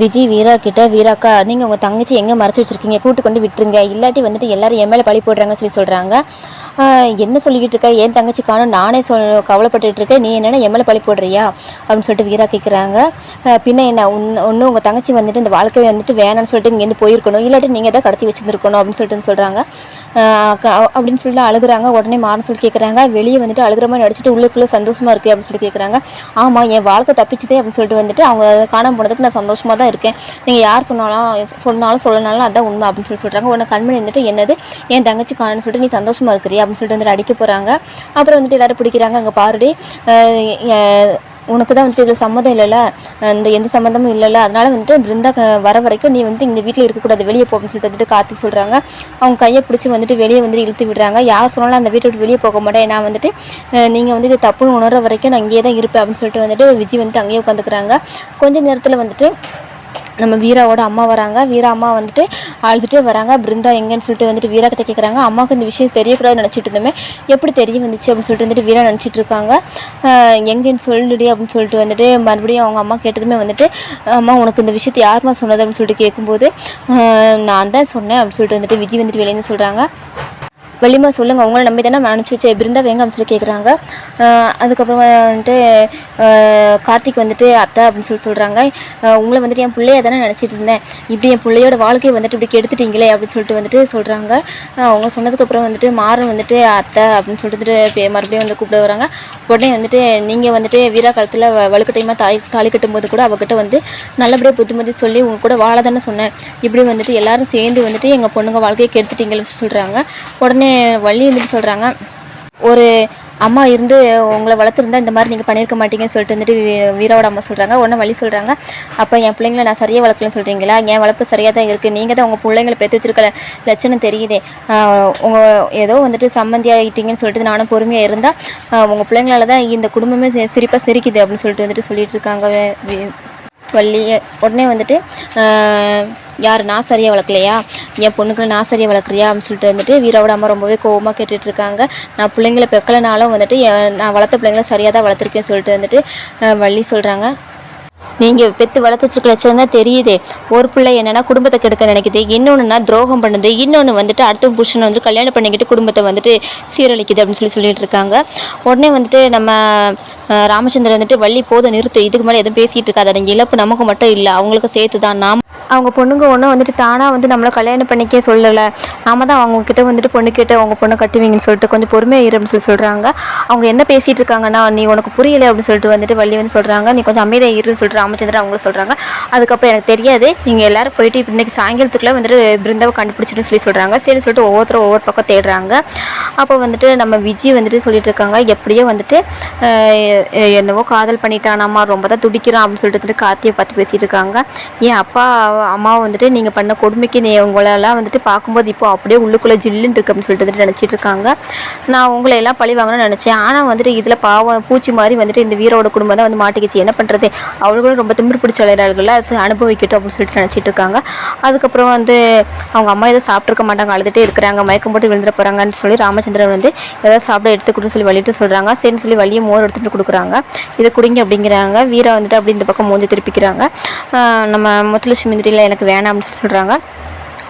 விஜய் வீரா கிட்ட வீராக்கா நீங்கள் உங்கள் தங்கச்சி எங்கே மறைச்சி வச்சிருக்கீங்க? கூட்டு கொண்டு விட்டுருங்க. இல்லாட்டி வந்துட்டு எல்லாரும் என் மேலே பழி போடுறாங்கன்னு சொல்லி சொல்கிறாங்க என்ன சொல்லிக்கிட்டு இருக்க? என் தங்கச்சி காணும்? நானே சொல் கவலைப்பட்டுட்டு இருக்கேன். நீ என்னென்ன என் மேலே பழி போடுறியா? அப்படின்னு சொல்லிட்டு வீரா கேட்குறாங்க பின்ன என்ன? ஒன்று ஒன்று உங்கள் தங்கச்சி வந்துட்டு இந்த வாழ்க்கையை வந்துட்டு வேணாம்னு சொல்லிட்டு இங்கேருந்து போயிருக்கணும். இல்லாட்டி நீங்கள் தான் கடத்தி வச்சுருந்துருக்கணும் அப்படின்னு சொல்லிட்டு சொல்கிறாங்க அப்படின்னு சொல்லிட்டு அழுகுறாங்க. உடனே மாறன் சொல்லி கேட்குறாங்க வெளியே வந்துட்டு அழுகுற மாதிரி நடிச்சிட்டு உள்ளுக்குள்ளே சந்தோஷமாக இருக்குது அப்படின்னு சொல்லி கேட்குறாங்க ஆமாம் என் வாழ்க்கை தப்பிச்சுதே அப்படின்னு சொல்லிட்டு வந்துட்டு அவங்க காணாமல் போனதுக்கு நான் சந்தோஷமாக தான் இருக்கேன். நீங்கள் யார் சொன்னாலும் சொன்னாலும் சொல்லனாலும் அதான் உண்மை அப்படின்னு சொல்லி சொல்கிறாங்க உடனே கண்மணி வந்துட்டு என்னது? என் தங்கச்சி காணுன்னு சொல்லிட்டு நீ சந்தோஷமாக இருக்கிறியா அப்படின்னு சொல்லிட்டு வந்துட்டு அடிக்க போகிறாங்க அப்புறம் வந்துட்டு எல்லாரும் பிடிக்கிறாங்க. அங்கே பாருடி உனக்கு தான் வந்துட்டு இதில் சம்மதம் இல்லைல்ல? இந்த எந்த சம்மந்தமும் இல்லைல்ல? அதனால் வந்துட்டு பிருந்தா வர வரைக்கும் நீ வந்து இந்த வீட்டில் இருக்கக்கூடாது. வெளியே போகணும்னு சொல்லிட்டு வந்துட்டு கார்த்திக் சொல்கிறாங்க அவங்க கையை பிடிச்சி வந்துட்டு வெளியே வந்துட்டு இழுத்து விடுறாங்க. யார் சொன்னாலும் அந்த வீட்டை விட்டு வெளியே போக மாட்டேன். நான் வந்துட்டு நீங்கள் வந்து இது தப்புன்னு உணர்ற வரைக்கும் நான் இங்கேயே தான் இருப்பேன் அப்படின்னு சொல்லிட்டு வந்துட்டு விஜய் வந்துட்டு அங்கேயே உட்காந்துக்கிறாங்க. கொஞ்ச நேரத்தில் வந்துட்டு நம்ம வீராவோட அம்மா வராங்க. வீரா அம்மா வந்துட்டு அழுதுகிட்டே வராங்க. பிருந்தா எங்கேன்னு சொல்லிட்டு வந்துட்டு வீரா கிட்ட கேட்குறாங்க அம்மாவுக்கு இந்த விஷயம் தெரியக்கூடாதுன்னு நினச்சிட்டு இருந்தோமே. எப்படி தெரிய வந்துச்சு அப்படின்னு சொல்லிட்டு வந்துட்டு வீரா நினச்சிட்டு இருக்காங்க. எங்கேன்னு சொல்லுடி அப்படின்னு சொல்லிட்டு வந்துட்டு மறுபடியும் அவங்க அம்மா கேட்டதுமே வந்துட்டு அம்மா உனக்கு இந்த விஷயத்தை யாரும்மா சொன்னது? அப்படின்னு சொல்லிட்டு கேட்கும்போது நான் தான் சொன்னேன். அப்படின்னு சொல்லிட்டு வந்துட்டு விஜய் வந்துட்டு வெளியேந்து சொல்கிறாங்க வள்ளிமா சொல்லுங்கள் அவங்கள நம்பி தானே நான் வச்சு வச்சேன் இருந்தால் வேங்க அப்படின்னு சொல்லி கேட்குறாங்க அதுக்கப்புறம் வந்துட்டு கார்த்திக் வந்துட்டு அத்தை அப்படின்னு சொல்லி சொல்கிறாங்க உங்களை வந்துட்டு என் பிள்ளைய தானே நினச்சிட்டு இருந்தேன். இப்படி என் பிள்ளையோட வாழ்க்கையை வந்துட்டு இப்படி கெடுத்துட்டீங்களே அப்படின்னு சொல்லிட்டு வந்துட்டு சொல்கிறாங்க அவங்க சொன்னதுக்கப்புறம் வந்துட்டு மாறன் வந்துட்டு அத்தை அப்படின்னு சொல்லிட்டு மறுபடியும் வந்து கூப்பிட வராங்க. உடனே வந்துட்டு நீங்கள் வந்துட்டு வீரா காலத்தில் வலுக்கட்டையமாக தாய் தாலி கட்டும்போது கூட அவகிட்ட வந்து நல்லபடியாக புத்திமதி சொல்லி உங்கள் கூட வாழ தானே சொன்னேன். இப்படி வந்துட்டு எல்லாரும் சேர்ந்து வந்துட்டு எங்கள் பொண்ணுங்க வாழ்க்கையை கெடுத்துட்டீங்கன்னு சொல்கிறாங்க உடனே வள்ளி வந்துட்டு சொல்கிறாங்க ஒரு அம்மா இருந்து உங்களை வளர்த்துருந்தா இந்த மாதிரி நீங்கள் பண்ணியிருக்க மாட்டீங்கன்னு சொல்லிட்டு வந்துட்டு வீ- வீராவோட அம்மா சொல்கிறாங்க உடனே வழி சொல்கிறாங்க அப்போ என் பிள்ளைங்கள நான் சரியாக வளர்க்கலன்னு சொல்கிறீங்களா என் வளர்ப்பு சரியாக தான் இருக்குது நீங்கள் தான் உங்கள் பிள்ளைங்களை பெற்று வச்சிருக்க லட்சணம் தெரியுதே. உங்கள் ஏதோ வந்துட்டு சம்மந்தியாகிட்டீங்கன்னு சொல்லிட்டு நானும் பொறுமையாக இருந்தால் உங்கள் பிள்ளைங்களால தான் இந்த குடும்பமே சிரிப்பாக சிரிக்குது அப்படின்னு சொல்லிட்டு வந்துட்டு சொல்லிட்டு இருக்காங்க வள்ளி. உடனே வந்துட்டு யார் நான் சரியாக வளர்க்கலையா? என் பொண்ணுங்களை நான் சரியாக வளர்க்குறியா? அப்படின்னு சொல்லிட்டு வந்துட்டு வீராவோட அம்மா ரொம்பவே கோவமாக கேட்டுட்டு இருக்காங்க நான் பிள்ளைங்களை பெக்கலைனாலும் வந்துட்டு நான் வளர்த்த பிள்ளைங்களை சரியாக தான் வளர்த்துருக்கேன்னு சொல்லிட்டு வந்துட்டு வள்ளி சொல்கிறாங்க நீங்கள் பெற்று வளர்த்து வச்சிருக்க தெரியுதே. ஒரு பிள்ளை என்னென்னா குடும்பத்தை கெடுக்க நினைக்குது. இன்னொன்றுனா துரோகம் பண்ணுது. இன்னொன்று வந்துட்டு அடுத்த புருஷனை வந்து கல்யாணம் பண்ணிக்கிட்டு குடும்பத்தை வந்துட்டு சீரழிக்குது அப்படின்னு சொல்லி சொல்லிட்டு இருக்காங்க. உடனே வந்துட்டு நம்ம ராமச்சந்திரன் வந்துட்டு வள்ளி போதை நிறுத்து. இதுக்கு மேலே எதுவும் பேசிகிட்டு இருக்காது. அந்த இழப்பு நமக்கு மட்டும் இல்லை. அவங்களுக்கு சேர்த்து தான் நாம் அவங்க பொண்ணுங்க ஒன்றும் வந்துட்டு தானாக வந்து நம்மளை கல்யாணம் பண்ணிக்க சொல்லலை. நாம தான் அவங்கக்கிட்ட வந்துட்டு பொண்ணு கேட்டு அவங்க பொண்ணை கட்டுவீங்கன்னு சொல்லிட்டு கொஞ்சம் பொறுமையாக இரு அப்படின்னு சொல்லி சொல்கிறாங்க அவங்க என்ன பேசிகிட்டு இருக்காங்கன்னா நீ உனக்கு புரியலை அப்படின்னு சொல்லிட்டு வந்துட்டு வள்ளி வந்து சொல்கிறாங்க நீ கொஞ்சம் அமைதியாக இருன்னு சொல்லிட்டு ராமச்சந்திரன் அவங்களும் சொல்கிறாங்க அதுக்கப்புறம் எனக்கு தெரியாது. நீங்கள் எல்லாரும் போயிட்டு இன்றைக்கி இன்னைக்கு சாயங்காலத்துக்குள்ளே வந்துட்டு பிருந்தாவை கண்டுபிடிச்சிருன்னு சொல்லி சொல்கிறாங்க சரி சொல்லிட்டு ஒவ்வொருத்தரும் ஒவ்வொரு பக்கம் தேடுறாங்க. அப்போ வந்துட்டு நம்ம விஜய் வந்துட்டு சொல்லிட்டு இருக்காங்க. எப்படியோ வந்துட்டு என்னவோ காதல் பண்ணிட்டானாமா ரொம்ப தான் துடிக்கிறான் அப்படின்னு சொல்லிட்டு கார்த்தியை பார்த்து பேசிகிட்டு இருக்காங்க. என் அப்பா அம்மா வந்துட்டு நீங்கள் பண்ண கொடுமைக்கு நீ உங்களெல்லாம் வந்துட்டு பார்க்கும்போது இப்போ அப்படியே உள்ளுக்குள்ளே ஜில்லுன்னு இருக்கு அப்படின்னு சொல்லிட்டு வந்துட்டு நினச்சிட்டு இருக்காங்க. நான் உங்களை எல்லாம் பழி வாங்கணும்னு நினச்சேன். ஆனால் வந்துட்டு இதில் பாவம் பூச்சி மாதிரி வந்துட்டு இந்த வீரோட குடும்பம் தான் வந்து மாட்டிக்கிச்சு. என்ன பண்ணுறது அவர்களும் ரொம்ப திமிர் பிடிச்ச விளையாடுகள் அது அனுபவிக்கட்டும் அப்படின்னு சொல்லிட்டு நினச்சிட்டு இருக்காங்க. அதுக்கப்புறம் வந்து அவங்க அம்மா எதுவும் சாப்பிட்ருக்க மாட்டாங்க. அழுதுகிட்டே இருக்கிறாங்க. மயக்கம் போட்டு விழுந்துட போகிறாங்கன்னு சொல்லி ராமச்சந்திரன் வந்து ஏதாவது சாப்பிட எடுத்து கொடுன்னு சொல்லி வழிட்டு சொல்கிறாங்க சரின்னு சொல்லி வழியை மோர் எடுத்துகிட்டு கொடுக்குறாங்க. இதை குடிங்க அப்படிங்கிறாங்க. வீரா வந்துட்டு அப்படி இந்த பக்கம் மூஞ்சி திருப்பிக்கிறாங்க. நம்ம முத்துலட்சுமி இல்லை எனக்கு வேணாம் அப்படின்னு சொல்லி சொல்கிறாங்க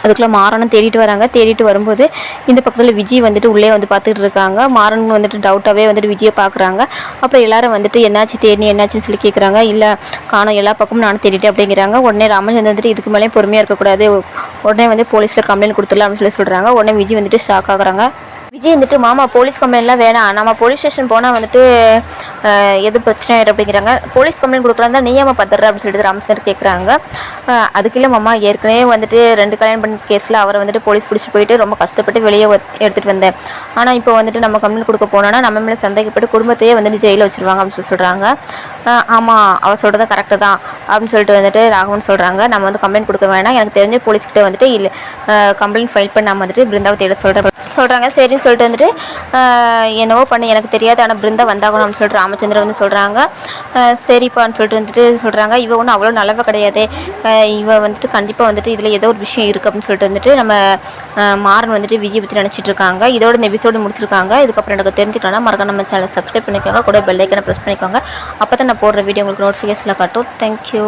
அதுக்குள்ளே மாறனும் தேடிட்டு வராங்க. தேடிட்டு வரும்போது இந்த பக்கத்தில் விஜய் வந்துட்டு உள்ளே வந்து பார்த்துட்டு இருக்காங்க. மாறன் வந்துட்டு டவுட்டாகவே வந்துட்டு விஜயை பார்க்குறாங்க. அப்புறம் எல்லாரும் வந்துட்டு என்னாச்சு தேடி என்னாச்சுன்னு சொல்லி கேட்குறாங்க இல்லை காணோம் எல்லா பக்கமும் நானும் தேடிட்டேன் அப்படிங்கிறாங்க. உடனே ராமச்சந்திரன் வந்துட்டு இதுக்கு மேலே பொறுமையாக இருக்கக்கூடாது. உடனே வந்து போலீஸில் கம்ப்ளைண்ட் கொடுத்துடலாம் அப்படின்னு சொல்லி சொல்கிறாங்க உடனே விஜய் வந்துட்டு ஷாக் ஆகுறாங்க. விஜய் வந்துட்டு மாமா போலீஸ் கம்ப்ளைண்ட்லாம் வேணாம். நம்ம போலீஸ் ஸ்டேஷன் போனால் வந்துட்டு எது பிரச்சனை ஆயிடும் அப்படிங்கிறாங்க. போலீஸ் கம்ப்ளைண்ட் கொடுக்குறாங்க தான் நீயாம பத்துற அப்படின்னு சொல்லிட்டு ராமச்சந்திரன் கேட்குறாங்க அதுக்கு இல்லை மாமா ஏற்கனவே வந்துட்டு ரெண்டு கல்யாணம் பண்ண கேஸில் அவரை வந்துட்டு போலீஸ் பிடிச்சி போயிட்டு ரொம்ப கஷ்டப்பட்டு வெளியே எடுத்துகிட்டு வந்தேன். ஆனால் இப்போ வந்துட்டு நம்ம கம்ப்ளைண்ட் கொடுக்க போனோன்னா நம்ம மேலே சந்தேகப்பட்டு குடும்பத்தையே வந்துட்டு ஜெயிலில் வச்சுருவாங்க அப்படின்னு சொல்லி சொல்கிறாங்க ஆமாம் அவர் சொல்கிறது கரெக்டு தான் அப்படின்னு சொல்லிட்டு வந்துட்டு ராகவன் சொல்கிறாங்க நம்ம வந்து கம்ப்ளைண்ட் கொடுக்க வேணாம். எனக்கு தெரிஞ்ச போலீஸ்கிட்ட வந்துட்டு இல்லை கம்ப்ளைண்ட் ஃபைல் பண்ணாமல் வந்துட்டு பிருந்தாவை தேட சொல்கிறேன் சொல்கிறாங்க சரின்னு சொல்லிட்டு வந்துட்டு என்னவோ பண்ண எனக்கு தெரியாது ஆனால் பிருந்தா வந்தாகணும் அப்படின்னு சொல்லிட்டு ராமச்சந்திரன் வந்து சொல்கிறாங்க சரிப்பான்னு சொல்லிட்டு வந்துட்டு சொல்கிறாங்க இவ ஒன்றும் அவ்வளோ நல்லவ கிடையாது. இவ வந்துட்டு கண்டிப்பாக வந்துட்டு இதில் ஏதோ ஒரு விஷயம் இருக்குது அப்படின்னு சொல்லிட்டு வந்துட்டு நம்ம மாறன் வந்துட்டு விஜய் பற்றி நினச்சிட்டு இருக்காங்க. இதோட இந்த எபிசோடு முடிச்சிருக்காங்க. இதுக்கப்புறம் எனக்கு தெரிஞ்சுக்கலாம் மறக்க நம்ம சேனலை சப்ஸ்கிரைப் பண்ணிக்கோங்க. கூட பெல்லைக்கனை ப்ரெஸ் பண்ணிக்கோங்க. அப்போ தான் நான் போடுற வீடியோ உங்களுக்கு நோட்டிஃபிகேஷனில் காட்டும். தேங்க்யூ